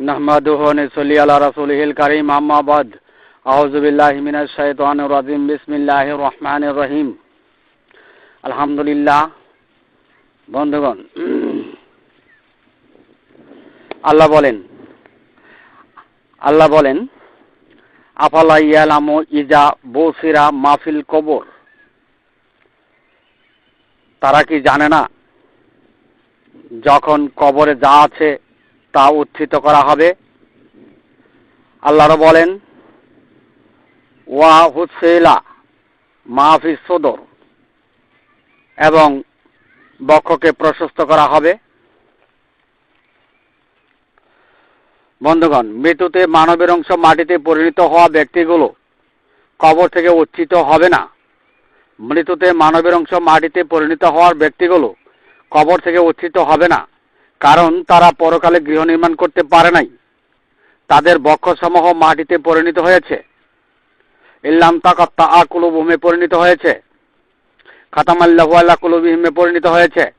نحمده ونصلي على رسوله الكريم أما بعد أعوذ بالله من الشيطان الرجيم بسم الله الرحمن الرحيم الحمد لله বন্ধুগণ আল্লাহ বলেন আল্লাহ বলেন আফালা ইয়ালামু ইজা বসিরা মাহফিল কবর তারা কি জানে না যখন কবরে যা আছে তা উত্থিত করা হবে। আল্লাহর বলেন ওয়া হুসেলা মাহফিস সদর এবং বক্ষকে প্রশস্ত করা হবে। বন্ধুগণ, মৃত্যুতে মানবের অংশ মাটিতে পরিণত হওয়া ব্যক্তিগুলো কবর থেকে উচ্চিত হবে না। মৃত্যুতে মানবের অংশ মাটিতে পরিণত হওয়ার ব্যক্তিগুলো কবর থেকে উচ্ছিত হবে না। কারণ তারা পরকালে গৃহ নির্মাণ করতে পারে নাই। তাদের বক্ষসমূহ মাটিতে পরিণত হয়েছে। ইল্লাম তাকাত্তা আ কুলুবুমে পরিণত হয়েছে। খাতামাল্লাহু আল্লাহ কুলুবিহিমে পরিণত হয়েছে।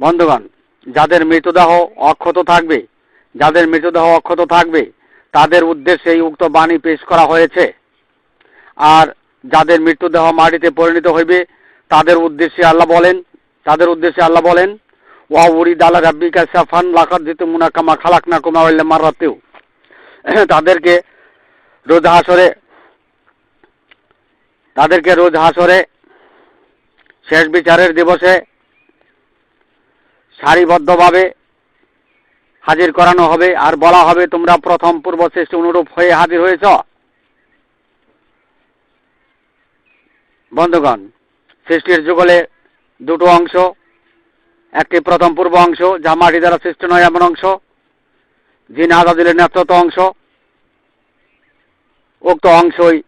বন্ধুগণ, যাদের মৃতদেহ অক্ষত থাকবে, যাদের মৃতদেহ অক্ষত থাকবে, তাদের উদ্দেশ্যে এই উক্ত বাণী পেশ করা হয়েছে। আর যাদের মৃত্যুদেহ মাটিতে পরিণত হইবে, তাদের উদ্দেশ্যে আল্লাহ বলেন, তাদের উদ্দেশ্যে আল্লাহ বলেন ওয়া উরি দালা রাব্বিকা সাফান, লাকাত দিতে মুনাকামা, খালাক না কুমা ওয়াল্লা মাররাতেও তাদেরকে রোজ হাসরে, তাদেরকে রোজ হাসরে শেষ বিচারের দিবসে সারিবদ্ধভাবে হাজির করানো হবে। আর বলা হবে, তোমরা প্রথম পূর্ব শ্রেষ্ঠ অনুরূপ হয়ে হাজির হয়েছ। বন্ধুগণ, সৃষ্টির যুগলে দুটো অংশ একটি প্রথম পূর্ব অংশ যা মাটি দ্বারা সৃষ্টি নয় এমন অংশ, যিনি আজাদিলের নেতৃত্ব অংশ। উক্ত অংশই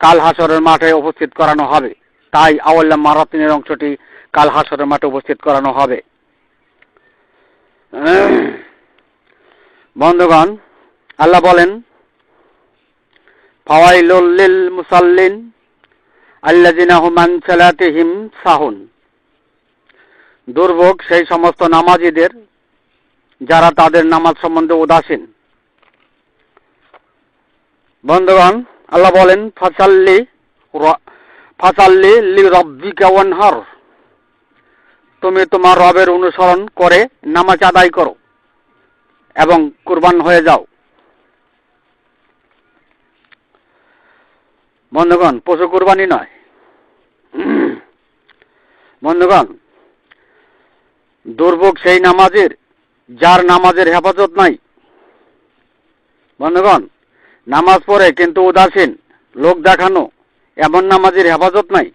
কাল হাসরের মাঠে উপস্থিত করানো হবে। তাই আওয়াল্লা মারাতিনের অংশটি কাল হাসরের মাঠে উপস্থিত করানো হবে। বন্ধুগণ, আল্লাহ বলেন, ফাওয়াইলুল লিল মুসাল্লিন আল্লাজিনা হুমান সালাতিহিম সাহুন। দুর্ভোগ, সেই সমস্ত নামাজিদের যারা তাদের নামাজ সম্বন্ধে উদাসীন। বন্ধুগণ, আল্লাহ বলেন, ফাসাল্লি ফাসাল্লি লি রব্বিকা ওয়ানহার। তুমি তোমার রবের অনুসরণ করে নামাজ আদায় করো এবং কুরবান হয়ে যাও। বন্ধুগণ, পশু কুরবানি নয়। বন্ধুগণ দুর্ভোগ সেই নামাজের, যার নামাজের হেফাজত নাই। বন্ধুগণ, নামাজ পড়ে কিন্তু উদাসীন, লোক দেখানো, এমন নামাজের হেফাজত নাই।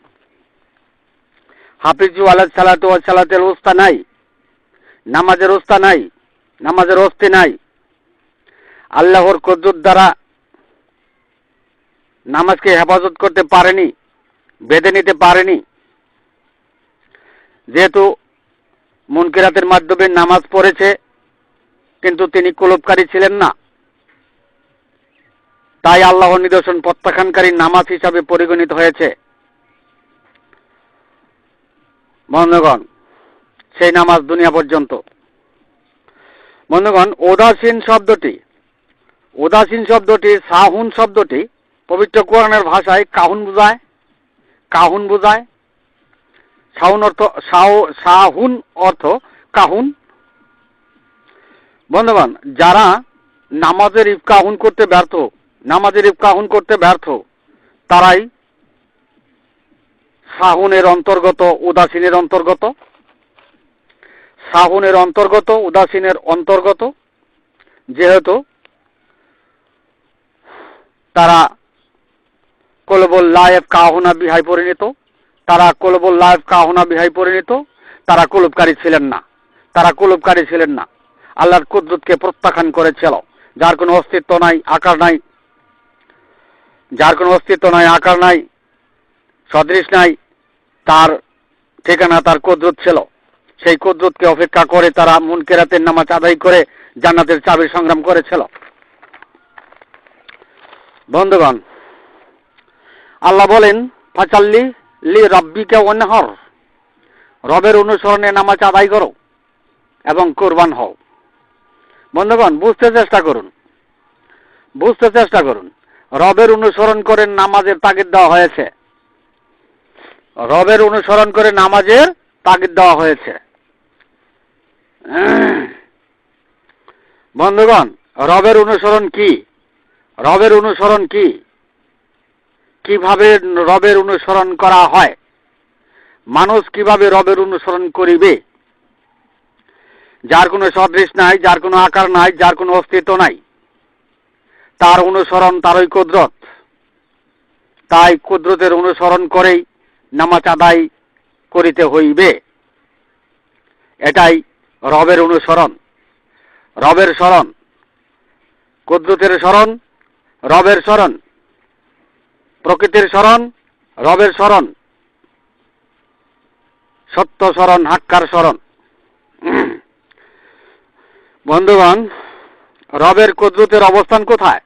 হাফিজু আলাহ সালাতু সালাতের ওস্তা নাই। নামাজের ওস্তা নাই, নামাজের অস্তি নাই। আল্লাহর কদ্দুর দ্বারা নামাজকে হেফাজত করতে পারেনি, বেঁধে নিতে পারেনি। যেহেতু মুনকিরাতের মাধ্যমে নামাজ পড়েছে, কিন্তু তিনি কুলবকারী ছিলেন না। তাই আল্লাহর নিদর্শন প্রত্যাখ্যানকারী নামাজ হিসাবে পরিগণিত হয়েছে। বন্ধুগণ, সেই নামাজ দুনিয়া পর্যন্ত। বন্ধুগণ, উদাসীন শব্দটি উদাসীন শব্দটি, সাহুন শব্দটি পবিত্র কোরআনের ভাষায় কাহুন বোঝায় কাহুন বোঝায় সাহুন অর্থ শাহ শাহুন অর্থ কাহুন। বন্ধুগণ, যারা নামাজের ইফকাহুন করতে ব্যর্থ, নামাজের ইফকাহুন করতে ব্যর্থ, তারাই শাহুনের অন্তর্গত, উদাসীনের অন্তর্গত, শাহুনের অন্তর্গত, উদাসীনের অন্তর্গত, যেহেতু তারা কলবল লায়েব কাহনা বিহাই পরিণত তারা কলবল লায়েব কাহনা বিহাই পরিণত তারা কলবকারী ছিলেন না। তারা কলবকারী ছিলেন না। আল্লাহর কুদ্রুতকে প্রত্যাখ্যান করেছিল যার কোনো অস্তিত্ব নাই, আকার নাই। যার কোনো অস্তিত্ব নাই, আকার নাই, সদৃশ নাই, তার ঠিকানা, তার কুদ্রুত ছিল। সেই কুদ্রুতকে অপেক্ষা করে তারা মুনকেরাতের নামাজ আদায় করে জান্নাতের চাবির সংগ্রাম করেছিল। বন্ধুগণ, আল্লাহ বলেন ফাচাল্লি লি রব্বিকে অনহর রবের অনুসরণে নামাজ আদায় করো এবং কোরবান হও। বন্ধুগণ, বুঝতে চেষ্টা করুন। বুঝতে চেষ্টা করুন। রবের অনুসরণ করে নামাজের তাগিদ দেওয়া হয়েছে। রবের অনুসরণ করে নামাজের তাগিদ দেওয়া হয়েছে। বন্ধুগণ, রবের অনুসরণ কি? রবের অনুসরণ কি? কীভাবে রবের অনুসরণ করা হয়? মানুষ কীভাবে রবের অনুসরণ করিবে? যার কোনো সদৃশ নাই, যার কোনো আকার নাই, যার কোনো অস্তিত্ব নাই, তার অনুসরণ তারই কুদরত। তাই কুদরতের অনুসরণ করেই নামাজ আদায় করিতে হইবে। এটাই রবের অনুসরণ। রবের স্মরণ। কুদরতের স্মরণ, রবের স্মরণ। প্রকৃতির স্মরণ, রবের স্মরণ, সত্য স্মরণ, হাক্কার স্মরণ। বন্ধুগণ, রবের কুদরতের অবস্থান কোথায়?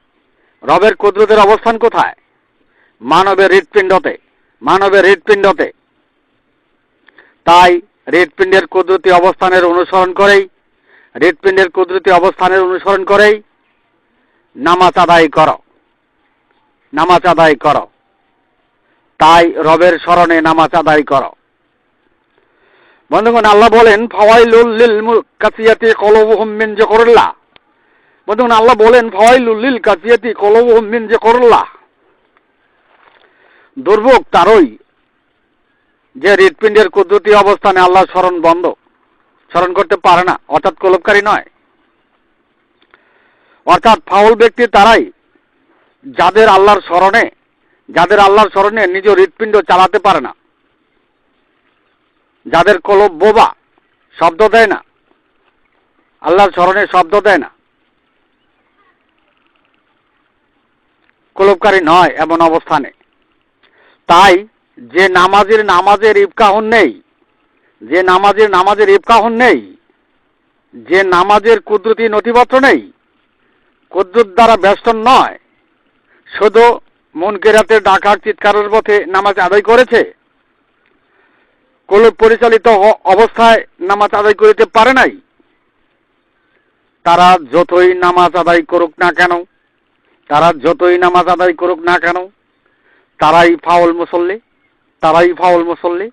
রবের কুদরতের অবস্থান কোথায়? মানবের হৃৎপিণ্ডতে মানবের হৃৎপিণ্ডতে। তাই হৃৎপিণ্ডের কুদরতি অবস্থানের অনুসরণ করেই, হৃৎপিণ্ডের কুদরতি অবস্থানের অনুসরণ করেই নামাজ আদায় করো। নামাজ আদায় করো। তাই রবের স্মরণে নামাজ আদায় করো। বন্ধুগণ, আল্লাহ বলেন, ফাওয়াইলুল লিল কাসিয়াতি কলবুহুম মিন যিকরিল্লাহ। বন্ধুগণ, আল্লাহ বলেন, ফাওয়াইলুল লিল কাসিয়াতি কলবুহুম মিন যিকরিল্লাহ। দুর্ভোগ তারই যে হৃৎপিণ্ডের কুদরতি অবস্থানে আল্লাহ স্মরণ বন্ধ, স্মরণ করতে পারে না, অর্থাৎ কলবকারী নয়। অর্থাৎ ফাউল ব্যক্তি তারাই যাদের আল্লাহর স্মরণে, যাদের আল্লাহর স্মরণে নিজ হৃৎপিণ্ড চালাতে পারে না, যাদের কলব বোবা, শব্দ দেয় না, আল্লাহর স্মরণে শব্দ দেয় না। কলবকারী নয় এমন অবস্থানে। তাই যে নামাজের নামাজের ইবকাহন নেই, যে নামাজের নামাজের ইবকাহন নেই, যে নামাজের কুদরতি নথিপত্র নেই, কুদ্রুত দ্বারা ব্যস্ত নয় শুধু মন কেরাতে ডাকার চিৎকারের পথে নামাজ আদায় করেছে? কলব পরিচালিত অবস্থায় নামাজ আদায় করিতে পারে নাই? তারা যতই নামাজ আদায় করুক না কেন, তারা যতই নামাজ আদায় করুক না কেন, তারাই ফাউল মুসল্লি, তারাই ফাউল মুসল্লি।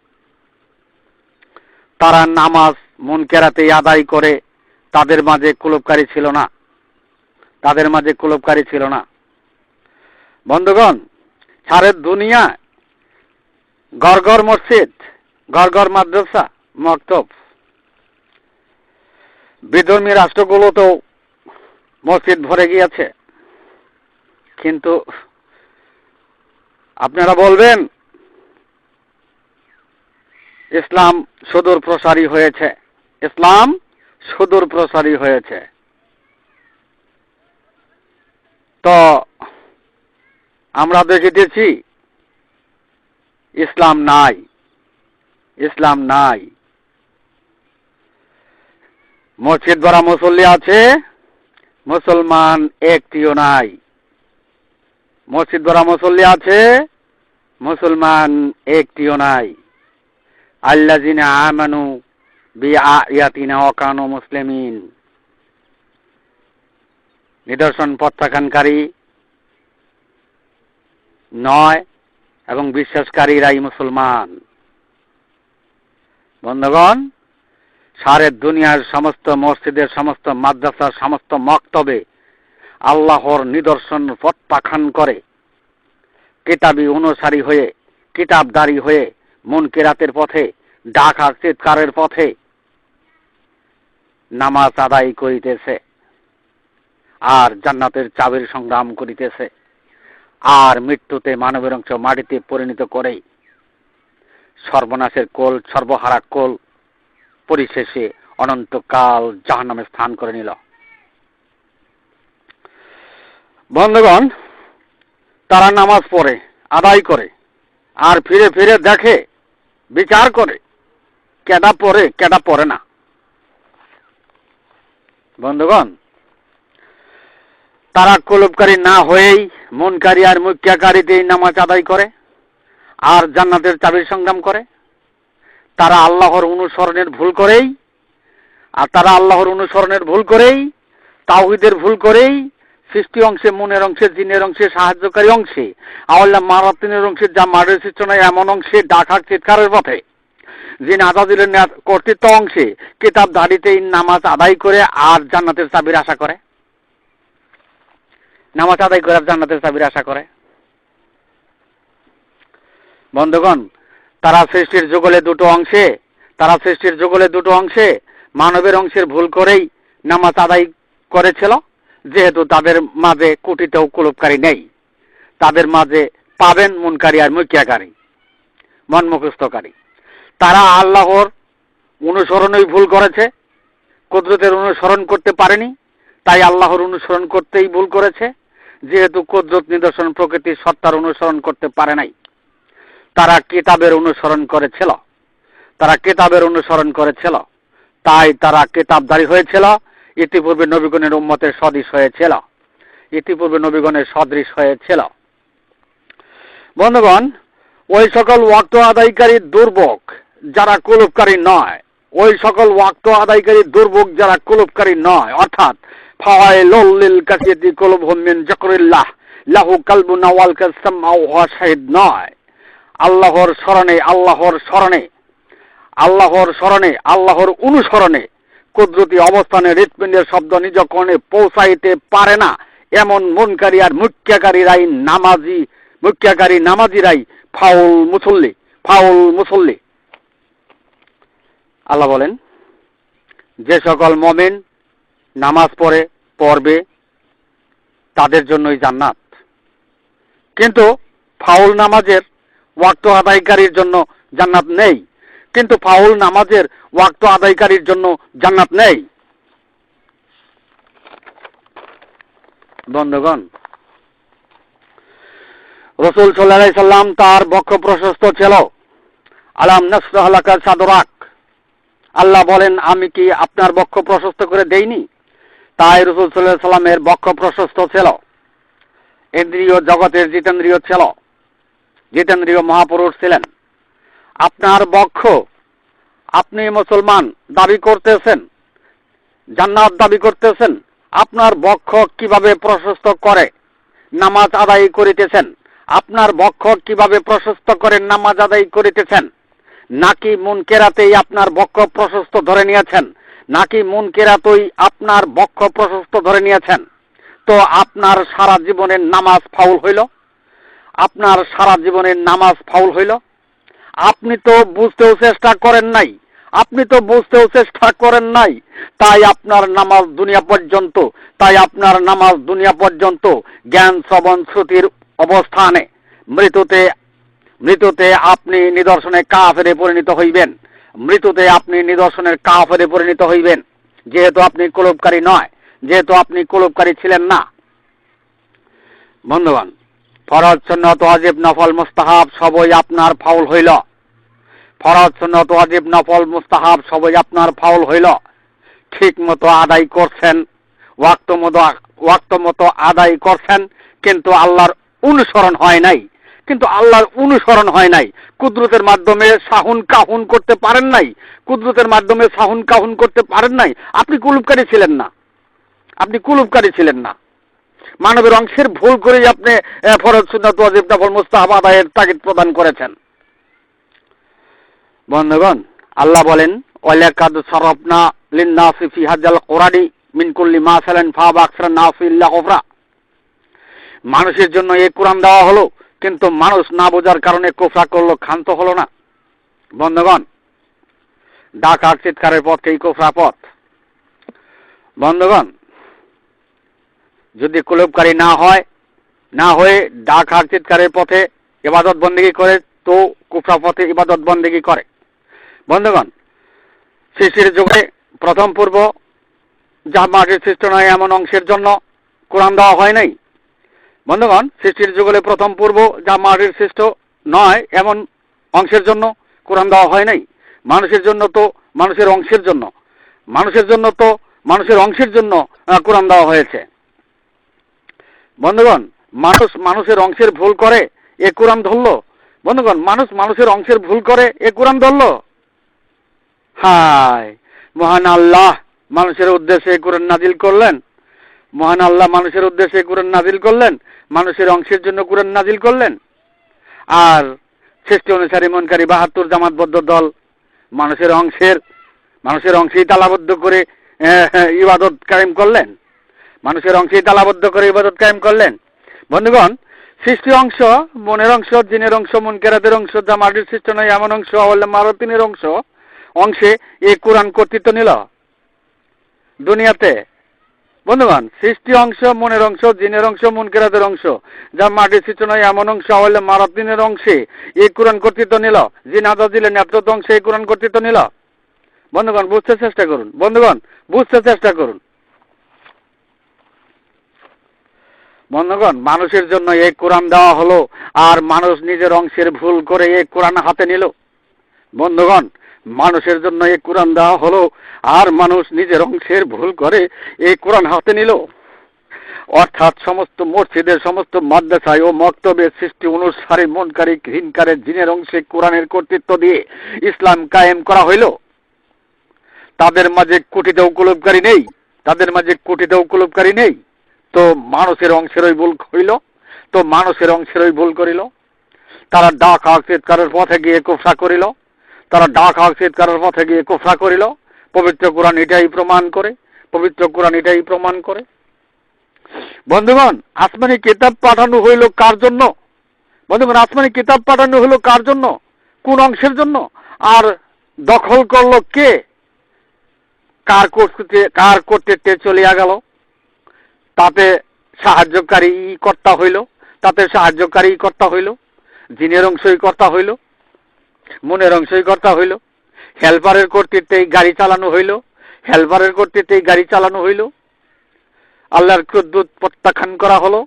তারা নামাজ মন কেরাতে আদায় করে, তাদের মাঝে কুলবকারী ছিল না। তাদের মাঝে কুলবকারী ছিল না। বন্ধুগণ, সারের দুনিয়া, গড়গড় মসজিদ, গড়গড় মাদ্রাসা, মক্তব। বিধর্মী রাষ্ট্রগুলোতেও মসজিদ ভরে গিয়েছে। কিন্তু আপনারা বলবেন, ইসলাম সুদূর প্রসারী হয়েছে। ইসলাম সুদূর প্রসারী হয়েছে। তো আমরা দেখিতেছি ইসলাম নাই ইসলাম নাই। মসজিদ ভরা মুসল্লি আছে, মুসলমান একটিও নাই। মসজিদ ভরা মুসল্লি আছে, মুসলমান একটিও নাই। আল্লাজিনা আমানু বি অকানো মুসলিমিন। নিদর্শন প্রত্যাখ্যানকারী নয় এবং বিশ্বাসকারীরাই মুসলমান। বন্ধুগণ সারের দুনিয়ার সমস্ত মসজিদের সমস্ত মাদ্রাসার সমস্ত মক্তবে আল্লাহর নিদর্শন প্রত্যাখ্যান করে। কিতাবি অনুসারী হয়ে, কিতাবদারি হয়ে মন কেরাতের পথে ডাকার চিৎকারের পথে নামাজ আদায় করিতেছে আর জান্নাতের চাবির সংগ্রাম করিতেছে। আর মৃত্যুতে মানবের অংশ মাটিতে পরিণত করে সর্বনাশের কোল, সর্বহারা কোল পরিশেষে অনন্তকাল জাহান্নামে স্থান করে নিল। বন্ধুগণ, তারা নামাজ পড়ে, আদায় করে, আর ফিরে ফিরে দেখে, বিচার করে, কেডা পড়ে কেডা পড়ে না। বন্ধুগণ, তারা কলবকারী না হয়েই মনকারী আর মুখ্যাকারীতেই নামাজ আদায় করে আর জান্নাতের চাবির সংগ্রাম করে। তারা আল্লাহর অনুসরণের ভুল করেই, আর তারা আল্লাহর অনুসরণের ভুল করেই, তাওহিদের ভুল করেই, সৃষ্টি অংশে মনের অংশে, জিনের অংশে, সাহায্যকারী অংশে আওয়াল্লাহ মারাতিনের অংশে, যা মারের সৃষ্ট নয়, এমন অংশে, ডাকার চিৎকারের পথে। যিন আজাদিলের কর্তৃত্ব অংশে কিতাব দাঁড়িতেই নামাজ আদায় করে আর জান্নাতের চাবির আশা করে। নামাজ আদায় করে আর জান্নাতের চাবির আশা করে। বন্ধুগণ, তারা সৃষ্টির যুগলে দুটো অংশে, তারা সৃষ্টির যুগলে দুটো অংশে মানবের অংশের ভুল করেই নামাজ আদায় করেছিল, যেহেতু তাদের মাঝে কুটিতেও কুলুপকারী নেই। তাদের মাঝে পাবেন মুনকারী আর মুখিয়াকারী মন মুখস্থকারী তারা আল্লাহর অনুসরণই ভুল করেছে, কুদরতের অনুসরণ করতে পারেনি, তাই আল্লাহর অনুসরণ করতেই ভুল করেছে। যেহেতু কুদরত নিদর্শন প্রকৃতির সত্তার অনুসরণ করতে পারে নাই। তারা কিতাবের অনুসরণ করেছিল। তারা কিতাবের অনুসরণ করেছিল। তাই তারা কিতাবধারী হয়েছিল। ইতিপূর্বে নবীগণের উম্মতের সদৃশ হয়েছিল। ইতিপূর্বে নবীগণের সদৃশ হয়েছিল। বন্ধুগণ, ওই সকল ওয়াক্ত আদায়কারী দুর্ভোগ যারা কুলুপকারী নয়, ওই সকল ওয়াক্ত আদায়কারী দুর্ভোগ যারা কুলুপকারী নয়, অর্থাৎ ফাওয়াইলুল কাসিয়াতি কুলুবহুম মিন জাকরিল্লাহ, লাহু কালবুন ওয়াল কাসামাউ ওয়া শাহিদ নয়। আল্লাহর স্মরণে আল্লাহর স্মরণে আল্লাহর স্মরণে, আল্লাহর অনুসরণে কুদরতি অবস্থানে হৃৎপিণ্ডের শব্দ নিজ কর্ণে পৌঁছাইতে পারে না। এমন মনকারী আর মুখ্যাকারীরাই নামাজি, মুখ্যাকারী নামাজিরাই ফাউল মুসল্লি ফাউল মুসল্লি। আল্লাহ বলেন, যে সকল মমিন নামাজ পড়ে পড়বে তাদের জন্যই জান্নাত। কিন্তু ফাউল নামাজের ওয়াক্ত আদায়কারীর জন্য জান্নাত নেই। কিন্তু ফাউল নামাজের ওয়াক্ত আদায়কারীর জন্য জান্নাত নেই। বন্ধুগণ, রসুল সাল্লাহ সাল্লাম তার বক্ষ প্রশস্ত ছিল। আলাম নসরাহলাকার সাদরাক। আল্লাহ বলেন, আমি কি আপনার বক্ষ প্রশস্ত করে দেইনি? তাই রসুল সাল্লাহ সাল্লামের বক্ষ প্রশস্ত ছিল। ইন্দ্রিয় জগতের জিতেন্দ্রিয় ছিল। জিতেন্দ্রীয় মহাপুরুষ ছিলেন। আপনার বক্ষ আপনি মুসলমান দাবি করতেছেন, জান্নাত দাবি করতেছেন, আপনার বক্ষ কীভাবে প্রশস্ত করে নামাজ আদায় করিতেছেন, আপনার বক্ষ কীভাবে প্রশস্ত করে নামাজ আদায় করিতেছেন, নাকি মন কেরাতেই আপনার বক্ষ প্রশস্ত ধরে নিয়েছেন নাকি মন কেরাতই আপনার বক্ষ প্রশস্ত ধরে নিয়েছেন? তো আপনার সারা জীবনের নামাজ ফাউল হইল? আপনার সারা জীবনের নামাজ ফাউল হইল? আপনি তো বুঝতেও চেষ্টা করেন নাই। আপনি তো বুঝতেও চেষ্টা করেন নাই। তাই আপনার নামাজ দুনিয়া পর্যন্ত, তাই আপনার নামাজ দুনিয়া পর্যন্ত জ্ঞান শ্রবণ শ্রুতির অবস্থানে মৃত্যুতে মৃত্যুতে আপনি নিদর্শনে কাফেরে পরিণত হইবেন। মৃত্যুতে আপনি নিদর্শনের কাফেরে পরিণত হইবেন। যেহেতু আপনি কলবকারী নয়, যেহেতু আপনি কলবকারী ছিলেন না। বন্ধুগণ, ফরজ, সুন্নত, ওয়াজিব, নফল, মুস্তাহাব সবই আপনার ফাউল হইল। ফরজ, সুন্নত, ওয়াজিব, নফল, মুস্তাহাব সবই আপনার ফাউল হইল। ঠিক মতো আদায় করছেন ওয়াক্ত মতো ওয়াক্ত মতো আদায় করছেন, কিন্তু আল্লাহর অনুসরণ হয় নাই। কিন্তু আল্লাহর অনুসরণ হয় নাই। কুদরতের মাধ্যমে সাহুন কাহুন করতে পারেন নাই। কুদরতের মাধ্যমে সাহুন কাহুন করতে পারেন নাই। আপনি কুলুপকারী ছিলেন না। আপনি কুলুপকারী ছিলেন না। মানবের অংশের ভুল করেই আপনি ফরজ, সুন্নাত, ওয়াজিব, নফল, মুস্তাহাব আদায়ের তাগিদ প্রদান করেছেন। বন্ধুগণ, আল্লাহ বলেন, ওয়ালাকাদ সারাফনা লিন-নাসি ফি হাজাল কোরআনি মিন কুল্লি মাসালান ফাবাকসারা নাসি ইল্লা মানুষের জন্য এই কোরআন দেওয়া হলো। কিন্তু মানুষ না বোঝার কারণে কোফরা করল, ক্ষান্ত হলো না। বন্ধুগণ, ডাক আর চিৎকারের পথকেই কোফরা পথ। বন্ধুগণ, যদি কুলবকারী না হয়, না হয়ে ডাক আর চিৎকারের পথে ইবাদত বন্দেগি করে, তো কুফরা পথে ইবাদত বন্দেগি করে। বন্ধুগণ সৃষ্টির যুগে প্রথম পূর্ব যা মাটির সৃষ্ট নয় এমন অংশের জন্য কোরআন দেওয়া হয় নাই। বন্ধুগণ, সৃষ্টির যুগলে প্রথম পূর্ব যা মাটির সৃষ্ট নয়, এমন অংশের জন্য কোরআন দেওয়া হয় নাই। মানুষের জন্য তো মানুষের অংশের জন্য। মানুষের জন্য তো মানুষের অংশের জন্য কোরআন দেওয়া হয়েছে। বন্ধুগণ, মানুষ মানুষের অংশের ভুল করে, এ কোরআন ধরল? বন্ধুগণ, মানুষ মানুষের অংশের ভুল করে, এ কোরআন ধরল? হায়, মহান আল্লাহ মানুষের উদ্দেশ্যে কোরআন নাজিল করলেন। মহান আল্লাহ মানুষের উদ্দেশ্যে কোরআন নাজিল করলেন। মানুষের অংশের জন্য কোরআন নাজিল করলেন। আর সৃষ্টি অনুসারী মনকারী বাহাত্তর জামাতবদ্ধ দল মানুষের অংশের মানুষের অংশেই তালাবদ্ধ করে আহ, ইবাদত কায়েম করলেন। মানুষের অংশেই তালাবদ্ধ করে ইবাদত কায়েম করলেন। বন্ধুগণ সৃষ্টি অংশ মনের অংশ জিনের অংশ মন কেরাদের অংশ যা মাটির সৃষ্ট নয় এমন অংশ হলে মারতিনের অংশ অংশে এই কোরআন কর্তৃত্ব নিল। দুনিয়াতে বন্ধুগণ, সৃষ্টি অংশ, মনের অংশ, জিনের অংশ মন কেরাদের অংশ। যা মাটির নয়, এমন অংশ হলে মারাতিনের অংশে এই কোরআন কর্তৃত্ব নিল। জিন দিলে নেতৃত্ব অংশে এই কোরআন কর্তৃত্ব নিল। বন্ধুগণ, বুঝতে চেষ্টা করুন। বন্ধুগণ, বুঝতে চেষ্টা করুন। বন্ধুগণ, মানুষের জন্য এই কোরআন দেওয়া হলো, আর মানুষ নিজের অংশের ভুল করে এই কোরআন হাতে নিল। বন্ধুগণ মানুষের জন্য এই কোরআন দেওয়া হলো, আর মানুষ নিজের অংশের ভুল করে এই কোরআন হাতে নিল। অর্থাৎ সমস্ত মসজিদের, সমস্ত মাদ্রাসায় ও মক্তবের সৃষ্টি অনুসারে মনকারী ঘৃণকারী জিনের অংশে কোরআনের কর্তৃত্ব দিয়ে ইসলাম কায়েম করা হইল। তাদের মাঝে কুটিতে উপলব্ধকারী নেই, তাদের মাঝে কুটিতে উপলব্ধকারী নেই। তো মানুষের অংশেরই ভুল হইল, তো মানুষের অংশেরই ভুল করিল। তারা ডাক হাকচিৎকারের পথে গিয়ে কোফরা করিল। তারা ডাক হাকচিৎকারের পথে গিয়ে কোফরা করিল। পবিত্র কোরআন এটাই প্রমাণ করে, পবিত্র কোরআন এটাই প্রমাণ করে। বন্ধুগণ, আসমানি কিতাব পাঠানো হইল কার জন্য? বন্ধুগণ, আসমানি কিতাব পাঠানো হইল কার জন্য? কোন অংশের জন্য? আর দখল করল কে? কার করতে কার কর্তৃত্বে চলিয়া গেল? তাতে সাহায্যকারী কর্তা হইল, তাতে সাহায্যকারী কর্তা হইল, জিনের অংশই কর্তা হইল। মনের অংশই কর্তা হইল। হেল্পারের কর্তৃত্বেই গাড়ি চালানো হইল। হেল্পারের কর্তৃত্বেই গাড়ি চালানো হইল। আল্লাহর ক্রুদ্দুত প্রত্যাখ্যান করা হলো।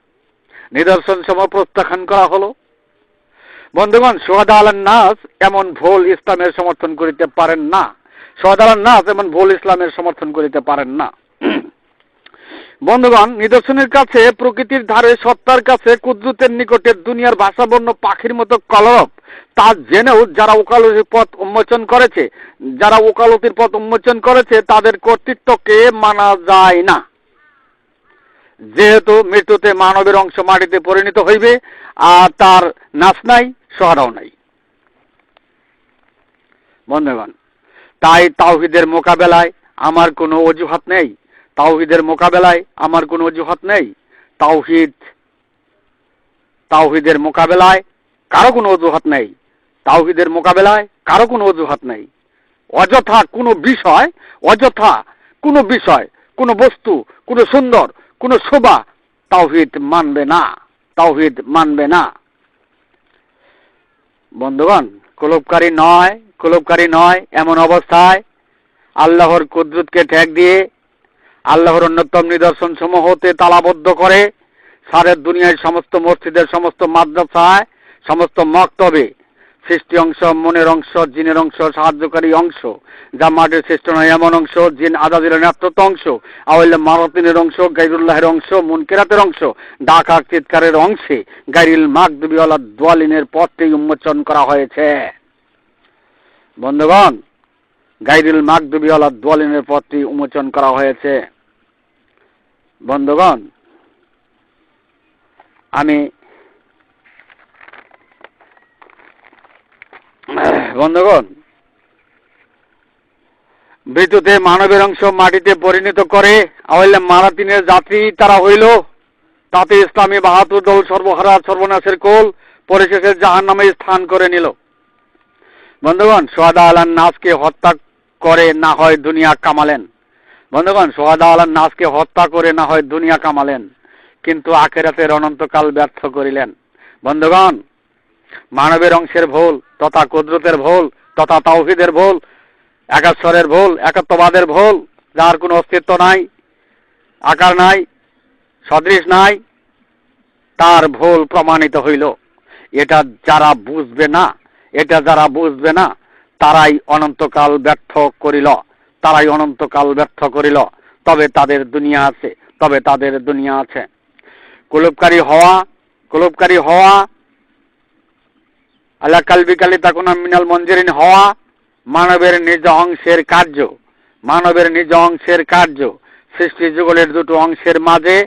নিদর্শন সম প্রত্যাখ্যান করা হলো। বন্ধুগণ সোহাদা আলান নাস এমন ভোল ইসলামের সমর্থন করিতে পারেন না। সোহাদা আলান নাস এমন ভোল ইসলামের সমর্থন করিতে পারেন না। বন্ধুগণ, নিদর্শনের কাছে, প্রকৃতির ধারে সত্তার কাছে, কুদ্রুতের নিকটে দুনিয়ার ভাষাবর্ণ পাখির মতো কলরব। তা জেনেও যারা ওকালতির পথ উন্মোচন করেছে, যারা ওকালতির পথ উন্মোচন করেছে, তাদের কর্তৃত্বকে মানা যায় না। যেহেতু মৃত্যুতে মানবের অংশ মাটিতে পরিণত হইবে, আর তার নাচ নাই, সহারাও নাই। বন্ধুগণ, তাই তাওহিদের মোকাবেলায় আমার কোনো অজুহাত নেই। তাওহিদের মোকাবেলায় আমার কোনো অজুহাত নেই। তাওহিদ, তাওহিদের মোকাবেলায় কারও কোনো অজুহাত নেই। তাওহিদের মোকাবেলায় কারও কোনো অজুহাত নেই। অযথা কোনো বিষয়, অযথা কোনো বিষয়, কোনো বস্তু, কোনো সুন্দর, কোনো শোভা তাওহিদ মানবে না। তাওহিদ মানবে না। বন্ধুগণ কলবকারী নয় কলবকারী নয়, এমন অবস্থায় আল্লাহর কুদরতকে ঠেক দিয়ে আল্লাহর অন্যতম নিদর্শন সমূহতে তালাবদ্ধ করে সারের দুনিয়ায় সমস্ত মসজিদের সমস্ত মাদ্রাসায়, সমস্ত মক্তবে সৃষ্টি অংশ, মনের অংশ, জিনের অংশ, সাহায্যকারী অংশ যা মাটির সৃষ্ট নয় এমন অংশ, জিন আদাদির নেতৃত্ব অংশ আওয়াইলে মারতিনের অংশ, গাইরুল্লাহের অংশ, মুনকেরাতের অংশ ডাক চিৎকারের অংশে গাইরিল মাকদুবিওয়ালা দোয়ালিনের পথটি উন্মোচন করা হয়েছে। বন্ধুগণ, গাইরিল মাকদুবিওয়ালা দোয়ালিনের পথটি উন্মোচন করা হয়েছে। বন্ধুগণ, আমি বন্ধুগণ মৃত্যুতে মানবের অংশ মাটিতে পরিণত করে আওয়াইলে মারাতিনের যাত্রী তারা হইল। তাতে ইসলামী বাহাদুর দল সর্বহারা সর্বনাশের কোল পরিশেষে জাহান নামে স্থান করে নিল। বন্ধুগণ সোহাদা আলান নাসকে হত্যা করে না হয় দুনিয়া কামালেন। বন্ধুগণ সোহাদা আলান নাসকে হত্যা করে না হয় দুনিয়া কামালেন, কিন্তু আখেরাতের অনন্তকাল ব্যর্থ করিলেন। বন্ধুগণ, মানবের অংশের ভুল, তথা কুদরতের ভুল, তথা তাওহিদের ভুল, একাশ্বরের ভুল একাত্মবাদের ভুল, যার কোনো অস্তিত্ব নাই, আকার নাই, সদৃশ নাই, তার ভুল প্রমাণিত হইল। এটা যারা বুঝবে না, এটা যারা বুঝবে না, তারাই অনন্তকাল ব্যর্থ করিল। তারাই অনন্তকাল ব্যর্থ করিল। তবে তাদের দুনিয়া আছে, তবে তাদের দুনিয়া আছে। কুলুপকারী হওয়া কুলুপকারী হওয়া, আল্লাহ কালবিকালি তাকুনা মিনাল মঞ্জেরিন হওয়া, মানবের নিজ অংশের কার্য, মানবের নিজ অংশের কার্য। সৃষ্টি যুগলের দুটো অংশের মাঝে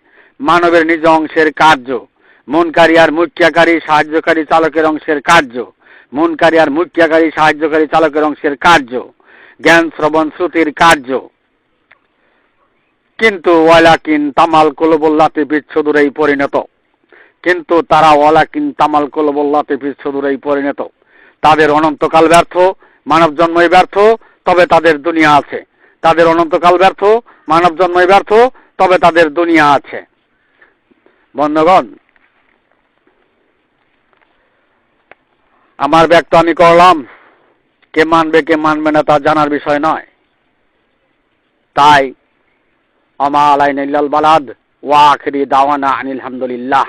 মানবের নিজ অংশের কার্য। মনকারী আর মুখ্যাকারী সাহায্যকারী চালকের অংশের কার্য। মনকারী আর মুখ্যাকারী সাহায্যকারী চালকের অংশের কার্য। জ্ঞান শ্রবণ শ্রুতির কার্য। কিন্তু ওয়ালাকিন তামাল কলবল্লাতে বিচ্ছদুরেই পরিণত। কিন্তু তারা ওয়ালাকিন তামাল কলবল্লাতে বিচ্ছদুরেই পরিণত। তাদের অনন্তকাল ব্যর্থ, মানব জন্মই ব্যর্থ, তবে তাদের দুনিয়া আছে। তাদের অনন্তকাল ব্যর্থ, মানব জন্মই ব্যর্থ, তবে তাদের দুনিয়া আছে। বন্ধগণ, আমার ব্যক্ত আমি করলাম। কে মানবে কে মানবে না তা জানার বিষয় নয়। তাই আমা আলাইন বালাদ, ওয়া আখরি দাওয়ানা আনিল হামদুলিল্লাহ।